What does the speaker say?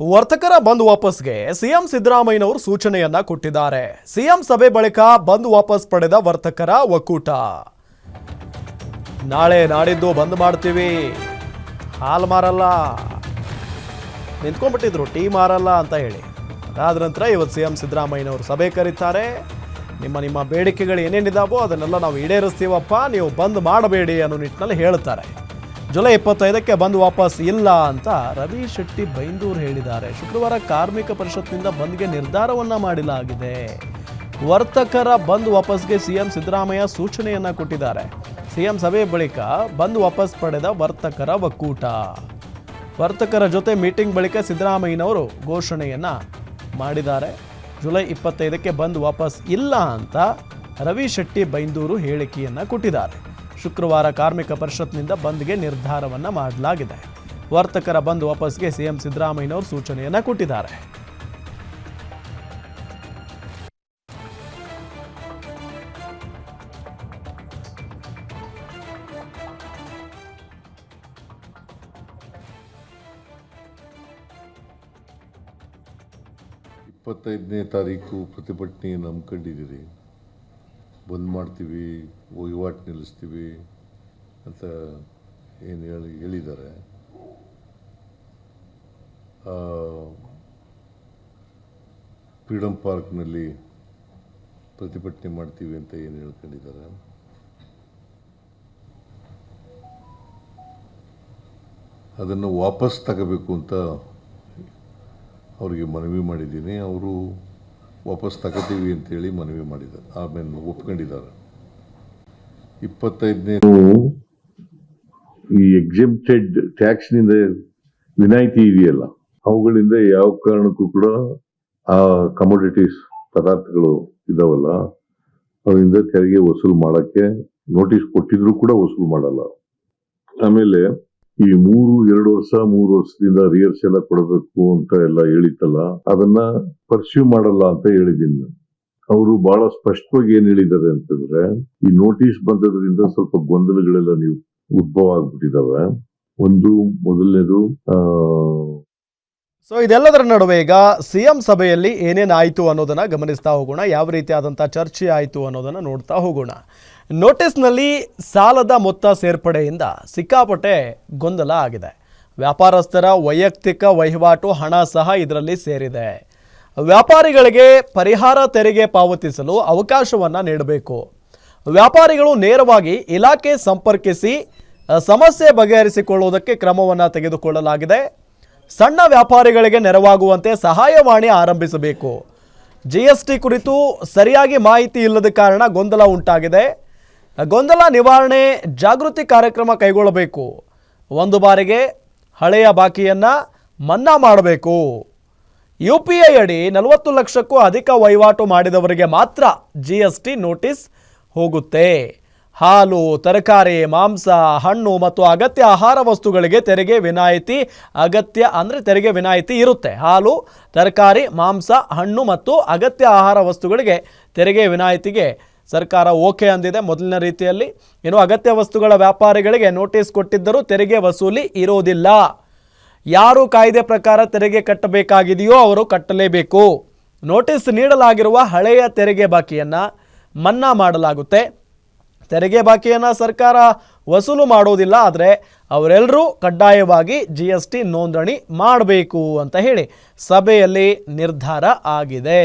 ವರ್ತಕರ ಬಂದ್ ವಾಪಸ್ಗೆ ಸಿಎಂ ಸಿದ್ದರಾಮಯ್ಯನವರು ಸೂಚನೆಯನ್ನ ಕೊಟ್ಟಿದ್ದಾರೆ. ಸಿಎಂ ಸಭೆ ಬಳಿಕ ಬಂದ್ ವಾಪಸ್ ಪಡೆದ ವರ್ತಕರ ಒಕ್ಕೂಟ. ನಾಳೆ ನಾಡಿದ್ದು ಬಂದ್ ಮಾಡ್ತೀವಿ. ಹಾಲು ಮಾರಲ್ಲ. ನಿಂತ್ಕೊಂಡ್ಬಿಟ್ಟಿದ್ರು, ಟೀ ಮಾರಲ್ಲ ಅಂತ ಹೇಳಿ. ಅದಾದ ನಂತರ ಇವತ್ತು ಸಿ ಎಂ ಸಿದ್ದರಾಮಯ್ಯನವರು ಸಭೆ ಕರೀತಾರೆ. ನಿಮ್ಮ ನಿಮ್ಮ ಬೇಡಿಕೆಗಳು ಏನೇನಿದಾವೋ ಅದನ್ನೆಲ್ಲ ನಾವು ಈಡೇರಿಸ್ತೀವಪ್ಪ. ನೀವು ಬಂದ್ ಮಾಡಬೇಡಿ ಅನ್ನೋ ನಿಟ್ಟಿನಲ್ಲಿ ಹೇಳ್ತಾರೆ ಜುಲೈ ಇಪ್ಪತ್ತೈದಕ್ಕೆ ಬಂದ್ ವಾಪಸ್ ಇಲ್ಲ ಅಂತ ರವಿ ಶೆಟ್ಟಿ ಬೈಂದೂರು ಹೇಳಿದ್ದಾರೆ. ಶುಕ್ರವಾರ ಕಾರ್ಮಿಕ ಪರಿಷತ್ನಿಂದ ಬಂದ್ಗೆ ನಿರ್ಧಾರವನ್ನ ಮಾಡಲಾಗಿದೆ. ವರ್ತಕರ ಬಂದ್ ವಾಪಸ್ಗೆ ಸಿಎಂ ಸಿದ್ದರಾಮಯ್ಯ ಸೂಚನೆಯನ್ನ ಕೊಟ್ಟಿದ್ದಾರೆ. ಸಿಎಂ ಸಭೆ ಬಳಿಕ ಬಂದ್ ವಾಪಸ್ ಪಡೆದ ವರ್ತಕರ ಒಕ್ಕೂಟ. ವರ್ತಕರ ಜೊತೆ ಮೀಟಿಂಗ್ ಬಳಿಕ ಸಿದ್ದರಾಮಯ್ಯನವರು ಘೋಷಣೆಯನ್ನ ಮಾಡಿದ್ದಾರೆ. ಜುಲೈ ಇಪ್ಪತ್ತೈದಕ್ಕೆ ಬಂದ್ ವಾಪಸ್ ಇಲ್ಲ ಅಂತ ರವಿ ಶೆಟ್ಟಿ ಬೈಂದೂರು ಹೇಳಿಕೆಯನ್ನ ಕೊಟ್ಟಿದ್ದಾರೆ. ಶುಕ್ರವಾರ ಕಾರ್ಮಿಕ ಪರಿಷತ್ನಿಂದ ಬಂದ್ಗೆ ನಿರ್ಧಾರವನ್ನ ಮಾಡಲಾಗಿದೆ. ವರ್ತಕರ ಬಂದ್ ವಾಪಸ್ಗೆ ಸಿಎಂ ಸಿದ್ದರಾಮಯ್ಯನವರು ಸೂಚನೆಯನ್ನ ಕೊಟ್ಟಿದ್ದಾರೆ. ಇಪ್ಪತ್ತೈದನೇ ತಾರೀಕು ಪ್ರತಿಭಟನೆಯನ್ನು ಹಮ್ಮಿಕೊಂಡಿದ್ದೀರಿ ಬಂದ್ ಮಾಡ್ತೀವಿ ವಹಿವಾಟು ನಿಲ್ಲಿಸ್ತೀವಿ ಅಂತ ಏನು ಹೇಳಿ, ಹೇಳಿದ್ದಾರೆ. ಫ್ರೀಡಮ್ ಪಾರ್ಕ್ನಲ್ಲಿ ಪ್ರತಿಭಟನೆ ಮಾಡ್ತೀವಿ ಅಂತ ಏನು ಹೇಳ್ಕೊಂಡಿದ್ದಾರೆ? ಅದನ್ನು ವಾಪಸ್ ತಗೋಬೇಕು ಅಂತ ಅವರಿಗೆ ಮನವಿ ಮಾಡಿದ್ದೀನಿ. ಅವರು ವಾಪಸ್ ತಗೋತೀವಿ ಅಂತೇಳಿ ಮನವಿ ಮಾಡಿದ್ದಾರೆ. ಆಮೇಲೆ ಒಪ್ಕೊಂಡಿದ್ದಾರೆ. ಇಪ್ಪತ್ತೈದನೇ ಈ ಎಕ್ಸಿಮ್ಟೆಡ್ ಟ್ಯಾಕ್ಸ್ನಿಂದ ವಿನಾಯಿತಿ ಇದೆಯಲ್ಲ, ಅವುಗಳಿಂದ ಯಾವ ಕಾರಣಕ್ಕೂ ಕೂಡ ಆ ಕಮೋಡಿಟೀಸ್ ಪದಾರ್ಥಗಳು ಇದಾವಲ್ಲ, ಅವರಿಂದ ತೆರಿಗೆ ವಸೂಲು ಮಾಡಕ್ಕೆ ನೋಟಿಸ್ ಕೊಟ್ಟಿದ್ರು ಕೂಡ ವಸೂಲು ಮಾಡಲ್ಲ. ಆಮೇಲೆ ಈ ಮೂರು, ಎರಡು ವರ್ಷ, ಮೂರು ವರ್ಷದಿಂದ ರಿಯರ್ಸ್ ಎಲ್ಲ ಕೊಡಬೇಕು ಅಂತ ಎಲ್ಲ ಹೇಳಿತ್ತಲ್ಲ, ಅದನ್ನ ಪರ್ಸ್ಯೂ ಮಾಡಲ್ಲ ಅಂತ ಹೇಳಿದ್ದೀನಿ ನಾನು. ಅವರು ಬಹಳ ಸ್ಪಷ್ಟವಾಗಿ ಏನ್ ಹೇಳಿದ್ದಾರೆ ಅಂತಂದ್ರೆ, ಈ ನೋಟಿಸ್ ಬಂದದ್ರಿಂದ ಸ್ವಲ್ಪ ಗೊಂದಲಗಳೆಲ್ಲ ನೀವು ಉದ್ಭವ ಆಗ್ಬಿಟ್ಟಿದಾವೆ. ಒಂದು, ಮೊದಲನೇದು, ಆ ಸೊ ಇದೆಲ್ಲದರ ನಡುವೆ ಈಗ ಸಿಎಂ ಸಭೆಯಲ್ಲಿ ಏನೇನಾಯಿತು ಅನ್ನೋದನ್ನು ಗಮನಿಸ್ತಾ ಹೋಗೋಣ. ಯಾವ ರೀತಿಯಾದಂಥ ಚರ್ಚೆ ಆಯಿತು ಅನ್ನೋದನ್ನು ನೋಡ್ತಾ ಹೋಗೋಣ. ನೋಟಿಸ್ನಲ್ಲಿ ಸಾಲದ ಮೊತ್ತ ಸೇರ್ಪಡೆಯಿಂದ ಸಿಕ್ಕಾಪಟ್ಟೆ ಗೊಂದಲ ಆಗಿದೆ. ವ್ಯಾಪಾರಸ್ಥರ ವೈಯಕ್ತಿಕ ವಹಿವಾಟು ಹಣ ಸಹ ಇದರಲ್ಲಿ ಸೇರಿದೆ. ವ್ಯಾಪಾರಿಗಳಿಗೆ ಪರಿಹಾರ ತೆರಿಗೆ ಪಾವತಿಸಲು ಅವಕಾಶವನ್ನು ನೀಡಬೇಕು. ವ್ಯಾಪಾರಿಗಳು ನೇರವಾಗಿ ಇಲಾಖೆ ಸಂಪರ್ಕಿಸಿ ಸಮಸ್ಯೆ ಬಗೆಹರಿಸಿಕೊಳ್ಳುವುದಕ್ಕೆ ಕ್ರಮವನ್ನು ತೆಗೆದುಕೊಳ್ಳಲಾಗಿದೆ. ಸಣ್ಣ ವ್ಯಾಪಾರಿಗಳಿಗೆ ನೆರವಾಗುವಂತೆ ಸಹಾಯವಾಣಿ ಆರಂಭಿಸಬೇಕು. ಜಿ ಎಸ್ ಟಿ ಕುರಿತು ಸರಿಯಾಗಿ ಮಾಹಿತಿ ಇಲ್ಲದ ಕಾರಣ ಗೊಂದಲ ಉಂಟಾಗಿದೆ. ಗೊಂದಲ ನಿವಾರಣೆ ಜಾಗೃತಿ ಕಾರ್ಯಕ್ರಮ ಕೈಗೊಳ್ಳಬೇಕು. ಒಂದು ಬಾರಿಗೆ ಹಳೆಯ ಬಾಕಿಯನ್ನು ಮನ್ನಾ ಮಾಡಬೇಕು. ಯು ಪಿ ಐ ಅಡಿ ನಲವತ್ತು ಲಕ್ಷಕ್ಕೂ ಅಧಿಕ ವಹಿವಾಟು ಮಾಡಿದವರಿಗೆ ಮಾತ್ರ ಜಿ ಎಸ್ ಟಿ ನೋಟಿಸ್ ಹೋಗುತ್ತೆ. ಹಾಲು, ತರಕಾರಿ, ಮಾಂಸ, ಹಣ್ಣು ಮತ್ತು ಅಗತ್ಯ ಆಹಾರ ವಸ್ತುಗಳಿಗೆ ತೆರಿಗೆ ವಿನಾಯಿತಿ ಅಗತ್ಯ ಅಂದರೆ ತೆರಿಗೆ ವಿನಾಯಿತಿ ಇರುತ್ತೆ. ಹಾಲು, ತರಕಾರಿ, ಮಾಂಸ, ಹಣ್ಣು ಮತ್ತು ಅಗತ್ಯ ಆಹಾರ ವಸ್ತುಗಳಿಗೆ ತೆರಿಗೆ ವಿನಾಯಿತಿಗೆ ಸರ್ಕಾರ ಓಕೆ ಅಂದಿದೆ ಮೊದಲಿನ ರೀತಿಯಲ್ಲಿ. ಇನ್ನು ಅಗತ್ಯ ವಸ್ತುಗಳ ವ್ಯಾಪಾರಿಗಳಿಗೆ ನೋಟಿಸ್ ಕೊಟ್ಟಿದ್ದರೂ ತೆರಿಗೆ ವಸೂಲಿ ಇರೋದಿಲ್ಲ. ಯಾರು ಕಾಯ್ದೆ ಪ್ರಕಾರ ತೆರಿಗೆ ಕಟ್ಟಬೇಕಾಗಿದೆಯೋ ಅವರು ಕಟ್ಟಲೇಬೇಕು. ನೋಟಿಸ್ ನೀಡಲಾಗಿರುವ ಹಳೆಯ ತೆರಿಗೆ ಬಾಕಿಯನ್ನು ಮನ್ನಾ ಮಾಡಲಾಗುತ್ತೆ. ತೆರಿಗೆ ಬಾಕಿಯನ್ನು ಸರ್ಕಾರ ವಸೂಲು ಮಾಡೋದಿಲ್ಲ, ಆದರೆ ಅವರೆಲ್ಲರೂ ಕಡ್ಡಾಯವಾಗಿ ಜಿ ಎಸ್ ಟಿ ನೋಂದಣಿ ಮಾಡಬೇಕು ಅಂತ ಹೇಳಿ ಸಭೆಯಲ್ಲಿ ನಿರ್ಧಾರ ಆಗಿದೆ.